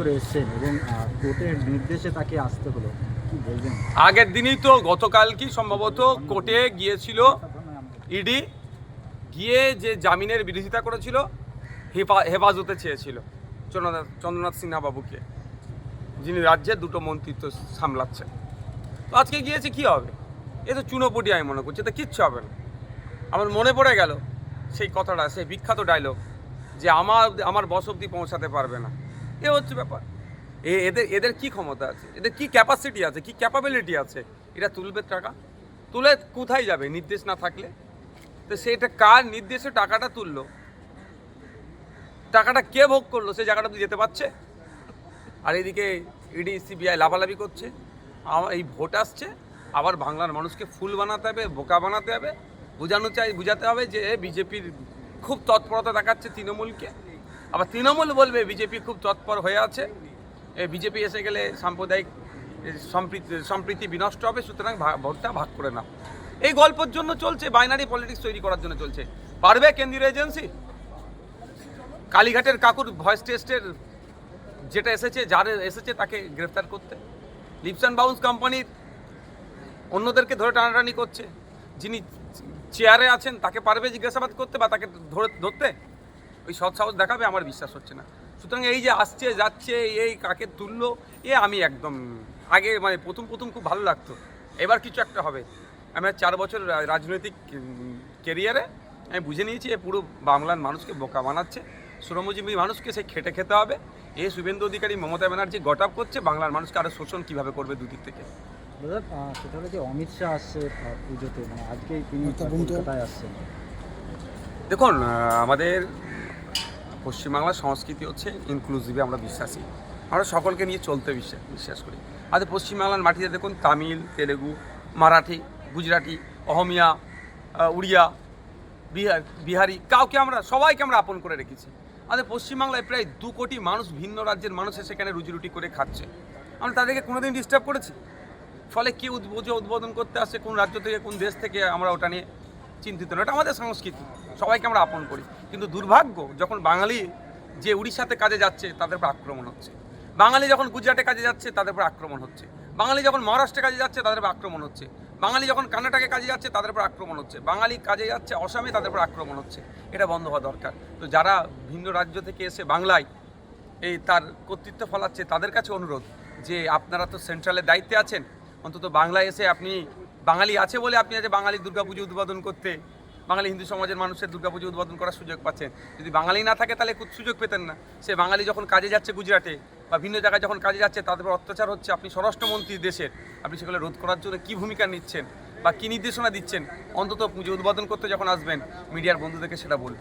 দপ্তরে এসেছেন এবং কোর্টের নির্দেশে তাকে আসতে হলো। আগের দিনই তো গতকাল কি সম্ভবত কোর্টে গিয়েছিল ইডি, গিয়ে যে জামিনের বিরোধিতা করেছিল, হেফা- হেফাজতে চেয়েছিল চন্দ্রনাথ চন্দ্রনাথ সিনহা বাবুকে যিনি রাজ্যের দুটো মন্ত্রিত্ব সামলাচ্ছেন। তো আজকে গিয়েছে কি হবে? এ তো চুনোপুটি আমি মনে করছি তো কিচ্ছু হবে না। আমার মনে পড়ে গেল সেই কথাটা, সেই বিখ্যাত ডায়লগ যে আমার আমার বস অব্দি পৌঁছাতে পারবে না। এ হচ্ছে ব্যাপার। এ, এদের এদের কি ক্ষমতা আছে? এদের কি ক্যাপাসিটি আছে? কি ক্যাপাবিলিটি আছে? এটা তুলবে টাকা? তুলে কোথায় যাবে? নির্দেশ না থাকলে? তো সেটা কার নির্দেশে টাকাটা তুললো? টাকাটা কে ভোগ করল? সেই জায়গাটা যেতে পারছে? আর এদিকে ইডি, সিবিআই লাভালাভি করছে। আমার এই ভোট আসছে। আবার বাংলার মানুষকে ফুল বানাতে হবে, বোকা বানাতে হবে। বোঝানো চাই, বোঝাতে হবে যে বিজেপির খুব তৎপরতা দেখাচ্ছে তৃণমূলকে। আবার তৃণমূল বলবে, বিজেপি খুব তৎপর হয়ে আছে। বিজেপি এসে গেলে সাম্প্রদায়িক সম্প্রীতি সম্প্রীতি বিনষ্ট হবে, সুতরাং ভোটটা ভাগ করে নাও। এই গল্পের জন্য চলছে বাইনারি পলিটিক্স তৈরি করার জন্য চলছে। পারবে কেন্দ্রীয় এজেন্সি কালীঘাটের কাকুর ভয়েস টেস্টের যেটা এসেছে, যার এসেছে তাকে গ্রেফতার করতে। লিপস অ্যান্ড বাউন্স কোম্পানির অন্যদেরকে ধরে টানাটানি করছে। যিনি চেয়ারে আছেন, তাকে পারবে জিজ্ঞাসাবাদ করতে বা তাকে ধরে, ধরতে? ওই সৎ সাহস দেখাবে আমার বিশ্বাস হচ্ছে না। সুতরাং এই যে আসছে যাচ্ছে এই কাকে তুললো এ আমি একদম আগে মানে প্রথম প্রথম খুব ভালো লাগতো। এবার কিছু একটা হবে। আমি চার বছর রাজনৈতিক কেরিয়ারে আমি বুঝে নিয়েছি এ পুরো বাংলার মানুষকে বোকা বানাচ্ছে। শ্রমজীবী মানুষকে সে খেটে খেতে হবে। এ শুভেন্দু অধিকারী মমতা ব্যানার্জি গট আপ করছে বাংলার মানুষকে আরও শোষণ কীভাবে করবে দুদিক থেকে? দাদা সেটা হলো যে অমিত শাহ আসছে পুজোতে মানে আজকেই তিনি আহ, কলকাতায় আসছেন? দেখুন আমাদের পশ্চিমবাংলার সংস্কৃতি হচ্ছে ইনক্লুসিভে আমরা বিশ্বাসী। আমরা সকলকে নিয়ে চলতে বিশ্বাস বিশ্বাস করি। আমাদের পশ্চিমবাংলার মাটিতে দেখুন, তামিল, তেলেগু, মারাঠি, গুজরাটি, অহমিয়া উড়িয়া বিহার বিহারি, কাউকে আমরা, সবাইকে আমরা আপন করে রেখেছি। আমাদের পশ্চিমবাংলায় প্রায় দু কোটি মানুষ ভিন্ন রাজ্যের মানুষ সেখানে রুজি রুটি করে খাচ্ছে। আমরা তাদেরকে কোনোদিন ডিস্টার্ব করেছি? ফলে কে উদ্বোধ উদ্বোধন করতে আসছে কোন রাজ্য থেকে, কোন দেশ থেকে আমরা ওটা নিয়ে চিন্তিত না, এটা আমাদের সংস্কৃতি, সবাইকে আমরা আপন করি। কিন্তু দুর্ভাগ্য, যখন বাঙালি যে উড়িষ্যাতে কাজে যাচ্ছে, তাদের উপর আক্রমণ হচ্ছে। বাঙালি যখন গুজরাটে কাজে যাচ্ছে, তাদের উপর আক্রমণ হচ্ছে। বাঙালি যখন মহারাষ্ট্রে কাজে যাচ্ছে, তাদের উপর আক্রমণ হচ্ছে। বাঙালি যখন কর্ণাটকে কাজে যাচ্ছে, তাদের উপর আক্রমণ হচ্ছে। বাঙালি কাজে যাচ্ছে অসমে, তাদের উপর আক্রমণ হচ্ছে। এটা বন্ধ হওয়া দরকার। তো যারা ভিন্ন রাজ্য থেকে এসে বাংলায় এই তার কর্তৃত্ব ফলাচ্ছে, তাদের কাছে অনুরোধ যে আপনারা তো সেন্ট্রালের দায়িত্বে আছেন, অন্তত বাংলায় এসে আপনি বাঙালি আছে বলে আপনি আজ বাঙালি দুর্গাপুজো উদ্বোধন করতে, বাঙালি হিন্দু সমাজের মানুষের দুর্গাপুজো উদ্বোধন করার সুযোগ পাচ্ছেন। যদি বাঙালি না থাকে তাহলে সুযোগ পেতেন না। সে বাঙালি যখন কাজে যাচ্ছে গুজরাটে বা ভিন্ন জায়গায় যখন কাজে যাচ্ছে, তাদের উপর অত্যাচার হচ্ছে, আপনি স্বরাষ্ট্রমন্ত্রী দেশের, আপনি সেগুলো রোধ করার জন্য কী ভূমিকা নিচ্ছেন বা কী নির্দেশনা দিচ্ছেন? অন্তত পুজো উদ্বোধন করতে যখন আসবেন, মিডিয়ার বন্ধুদেরকে সেটা বলুন